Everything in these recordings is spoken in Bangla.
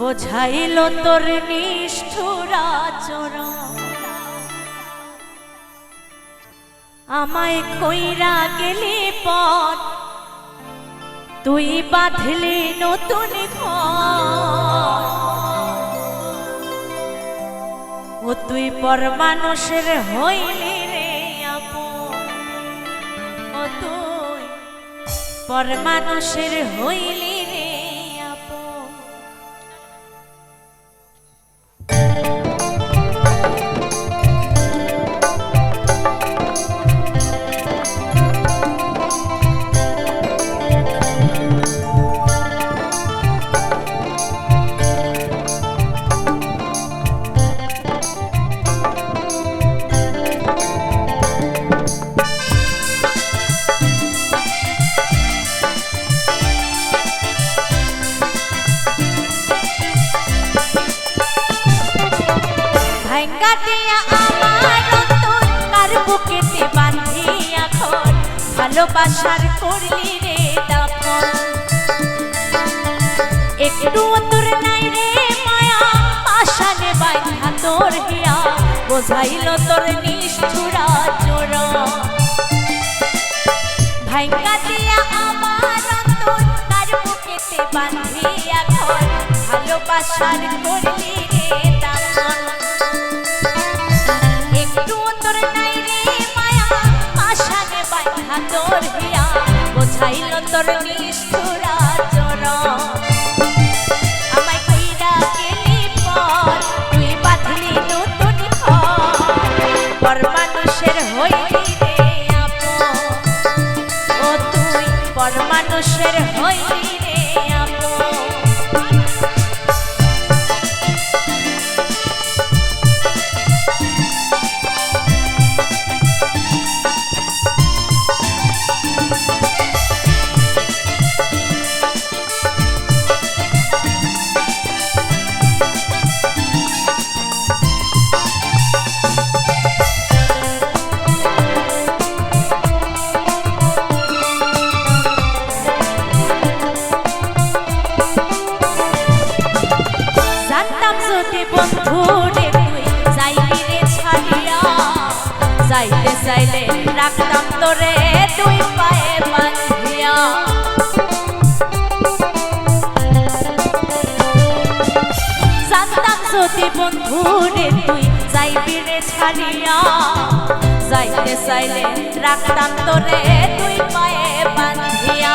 বোঝাইল তোর নিষ্ঠুরাচরণ আমায় কইরা গেলি পথ, তুই বাঁধলি নতুন ও তুই পর মানুষের হইলি পর মানুষের হইলি দিয়া আমার অন্তর কার বুকেতে বাঁধিয়া ঘর ভালোবাসার করলি রে দাফন। একটু তোর নাই রে মায়া, আশানে বাইন্ধা তোর হিয়া, বোঝাইল তোর নিষ্ঠুরা চোর। ভাঙ্গা দিয়া আমার অন্তর, কার বুকেতে বাঁধিয়া ঘর ভালোবাসার করলি বোঝাইল তোর নিষ্ঠুরা চোর আমায় কইরা গেলি পর, তুই বাঁধলি নতুন পর মানুষের হইলি রে আপন। ও তুই, পর মানুষের জানতাম যদি বন্ধু রে তুই যাইবি রে ছাড়িয়া। যাইতে চাইলে রাখতাম তোরে দুই পায়ে বাঁধিয়া। জানতাম যদি বন্ধু রে তুই যাইবি রে ছাড়িয়া। যাইতে চাইলে রাখতাম তোরে দুই পায়ে বাঁধিয়া।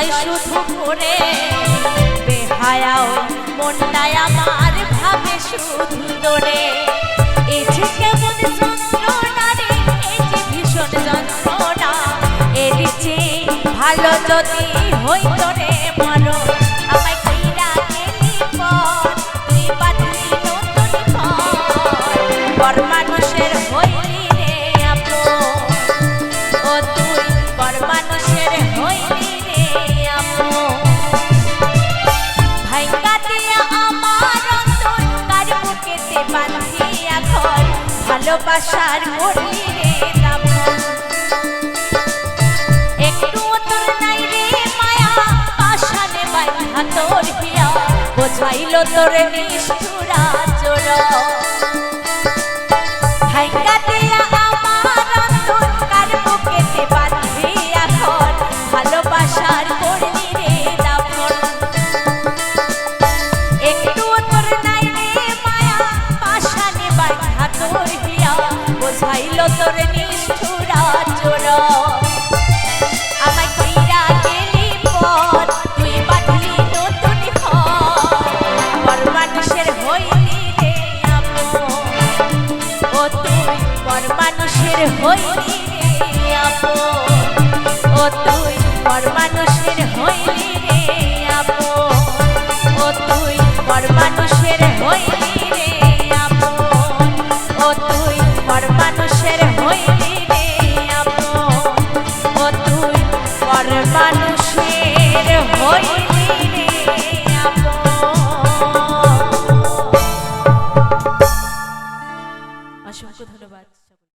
হৃদয় শুধু করে বেহায়া ওই মনটায় আমার ভাবে শুধু দরে। এই যে কেমন ভীষণ যন্ত্রণা। এর যে ভালো যদি হইত রে মানুষ ভালোবাসার করলি রে দামন একটু তোর নাই রে মায়া আশানে বাইন্ধা তোর হিয়া বোঝাইল তোর নিষ্ঠুরা চোর। ভাইঙ্গা দিয়া আমার অন্তর একটু তোর বোঝাইল তোর নিষ্ঠুরা চোর মানুষের হইলি রে ও তুই পর মানুষের হইলি রে ও তুই পর মানুষের হইলি